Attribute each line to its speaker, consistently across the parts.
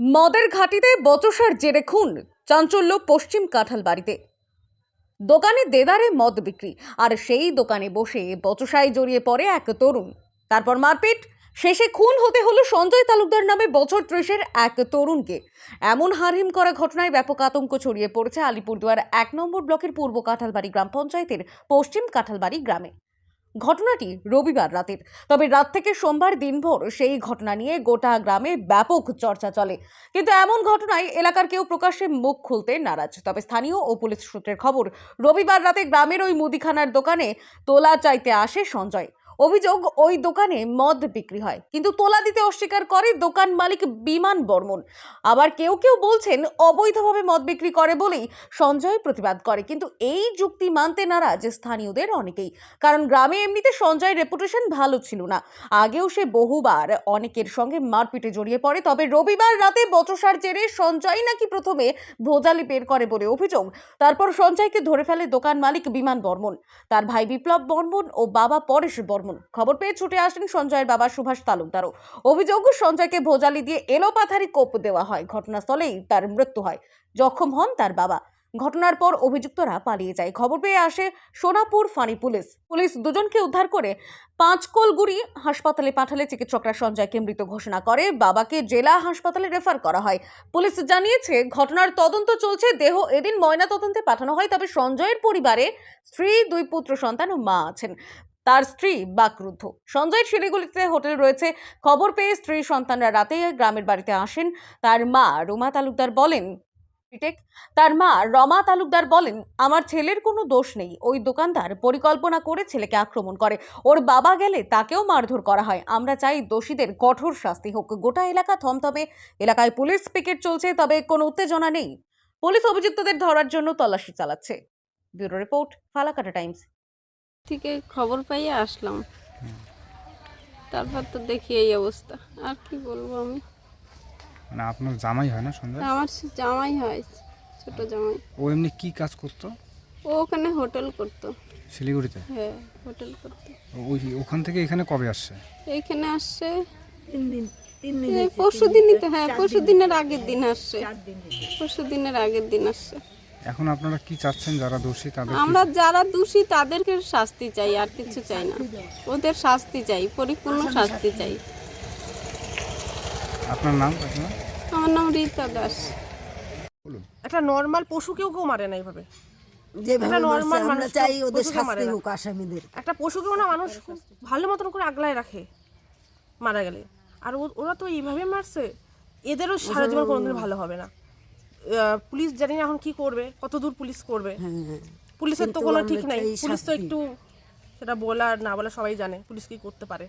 Speaker 1: মদের ঘাটিতে বচসার জেরে খুন চাঞ্চল্য পশ্চিম কাঁঠাল বাড়িতে দোকানে দেদারে মদ বিক্রি, আর সেই দোকানে বসে বচসায় জড়িয়ে পড়ে এক তরুণ। তারপর মারপিট, শেষে খুন হতে হলো সঞ্জয় তালুকদার নামে বছর ত্রিশের এক তরুণকে। এমন হারহিম করা ঘটনায় ব্যাপক আতঙ্ক ছড়িয়ে পড়েছে আলিপুরদুয়ার এক নম্বর ব্লকের পূর্ব কাঁঠালবাড়ি গ্রাম পঞ্চায়েতের পশ্চিম কাঁঠালবাড়ি গ্রামে। ঘটনাটি রবিবার রাতের। তবে রাত থেকে সোমবার দিনভর সেই ঘটনা নিয়ে গোটা গ্রামে ব্যাপক চর্চা চলে। কিন্তু এমন ঘটনায় এলাকার কেউ প্রকাশ্যে মুখ খুলতে নারাজ। তবে স্থানীয় ও পুলিশ সূত্রের খবর, রবিবার রাতে গ্রামের ওই মুদিখানার দোকানে তোলা চাইতে আসে সঞ্জয়। অভিযোগ, ওই দোকানে মদ বিক্রি হয়। কিন্তু তোলা দিতে অস্বীকার করে দোকান মালিক বিমান বর্মন। আবার কেউ কেউ বলছেন, অবৈধভাবে মদ বিক্রি করে বলেই সঞ্জয় প্রতিবাদ করে। কিন্তু এই যুক্তি মানতে নারাজ স্থানীয়দের অনেকেই। কারণ গ্রামে এমনিতে সঞ্জয়ের রেপুটেশন ভালো ছিল না। আগেও সে বহুবার অনেকের সঙ্গে মারপিটে জড়িয়ে পড়ে। তবে রবিবার রাতে বচসার জেরে সঞ্জয় নাকি প্রথমে ভোজালি বের করে বলে অভিযোগ। তারপর সঞ্জয়কে ধরে ফেলে দোকান মালিক বিমান বর্মন। তার ভাই বিপ্লব বর্মন ও বাবা পরেশ বর্মন। খবর পেয়ে ছুটে আসেন সঞ্জয়ের বাবা সুভাষ তালুকদারও। অভিযোগ, সঞ্জয়কে ভোজালি দিয়ে এলোপাথারি কোপ দেওয়া হয়। ঘটনাস্থলেই তার মৃত্যু হয়। জখম হন তার বাবা। ঘটনার পর অভিযুক্তরা পালিয়ে যায়। খবর পেয়ে আসে সোনাপুর ফাঁড়ি পুলিশ। পুলিশ দুজনকে উদ্ধার করে পাঁচকোলগুড়ি হাসপাতালে পাঠালে চিকিৎসকরা সঞ্জয়কে মৃত ঘোষণা করে। বাবাকে জেলা হাসপাতালে রেফার করা হয়। পুলিশ জানিয়েছে, ঘটনার তদন্ত চলছে। দেহ এদিন ময়না তদন্তে পাঠানো হয়। তবে সঞ্জয়ের পরিবারে স্ত্রী, দুই পুত্র, সন্তান ও মা আছেন। তার স্ত্রী বাকরুদ্ধ। সঞ্জয়ের শিলিগুড়িতে হোটেল রয়েছে। খবর পেয়ে স্ত্রী সন্তানরা রাতে গ্রামের বাড়িতে আসেন। তার মা রুমা তালুকদার বলেন তার মা রমা তালুকদার বলেন, আমার ছেলের কোনো দোষ নেই। ওই দোকানদার পরিকল্পনা করে ছেলেকে আক্রমণ করে। ওর বাবা গেলে তাকেও মারধর করা হয়। আমরা চাই দোষীদের কঠোর শাস্তি হোক। গোটা এলাকা থমথমে। এলাকায় পুলিশ পিকেট চলছে, তবে কোনো উত্তেজনা নেই। পুলিশ অভিযুক্তদের ধরার জন্য তল্লাশি চালাচ্ছে। Bureau report, Falakata Times.
Speaker 2: থেকে খবর পাইয়ে আসলাম। তারপর তো দেখি এই অবস্থা। আর কি বলব আমি?
Speaker 3: মানে আপনার জামাই হয় না সন্ধ্যা
Speaker 2: আমার জামাই হয় ছোট জামাই।
Speaker 3: ও এমনি কি কাজ করতো?
Speaker 2: ও ওখানে হোটেল করতো।
Speaker 3: শিলিগুড়িতে?
Speaker 2: হ্যাঁ হোটেল করতো।
Speaker 3: ওই ওখান থেকে এখানে কবে আসছে?
Speaker 2: এইখানে আসছে তিন দিন পরশু দিনই তো হ্যাঁ পরশু দিনের আগের দিন আসছে। পরশু দিনের আগের দিন আসছে।
Speaker 3: এখন আপনারা কি চাচ্ছেন যারা দোষী তাদের
Speaker 2: আমরা যারা দোষী তাদেরকে শাস্তি চাই আর কিছু চাই না। ওদের শাস্তি চাই পরিপূর্ণ শাস্তি চাই।
Speaker 3: আপনার নাম আপনার?
Speaker 2: আমার নাম রীতা দাস।
Speaker 4: একটা নর্মাল পশুকেও কেউ কেউ মারে না এইভাবে।
Speaker 5: যেভাবে মারছে,
Speaker 4: মানুষ
Speaker 5: চাই ওদের শাস্তি হোক আসামিদের।
Speaker 4: একটা পশুকেও না মানুষ খুব ভালো মতন করে আগলায় রাখে মারা গেলে। আর ও- ওরা তো এইভাবে মারছে এদেরও সারা জীবন কোনোদিন ভালো হবে না। পুলিশ জানি না এখন কি করবে কত দূর পুলিশ করবে?
Speaker 5: হ্যাঁ
Speaker 4: পুলিশের তো কোনো ঠিক নাই। পুলিশ তো একটু সেটা বলা আর না বলা সবাই জানে পুলিশ কি করতে পারে।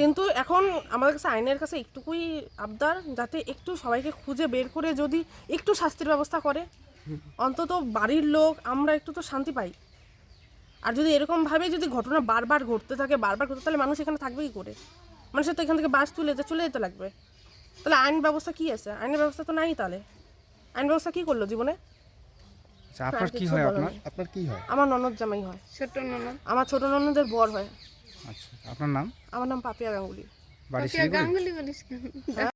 Speaker 4: কিন্তু এখন আমাদের কাছে আইনের কাছে একটুকুই আবদার যাতে একটু সবাইকে খুঁজে বের করে যদি একটু শাস্তির ব্যবস্থা করে। অন্তত বাড়ির লোক আমরা একটু তো শান্তি পাই। আর যদি এরকমভাবে যদি ঘটনা বারবার ঘটতে থাকে বারবার ঘটতে তাহলে মানুষ এখানে থাকবে কি করে? মানুষের তো এখান থেকে বাস তুলে যেতে চলে যেতে লাগবে। তাহলে আইন ব্যবস্থা কি আছে? আইনের ব্যবস্থা তো নাই তাহলে। আইন ব্যবস্থা কি করল জীবনে?
Speaker 3: আচ্ছা, আপনার কি হয় আপনার?
Speaker 6: আপনার কি হয়?
Speaker 4: আমার ননদ জামাই হয়।
Speaker 2: ছোট ননদ।
Speaker 4: আমার ছোট ননদের বর হয়।
Speaker 3: আচ্ছা আপনার নাম?
Speaker 4: আমার নাম পাপিয়া গাঙ্গুলি।
Speaker 3: বাড়ি শিলিগুড়ি?
Speaker 2: গাঙ্গুলি বলিস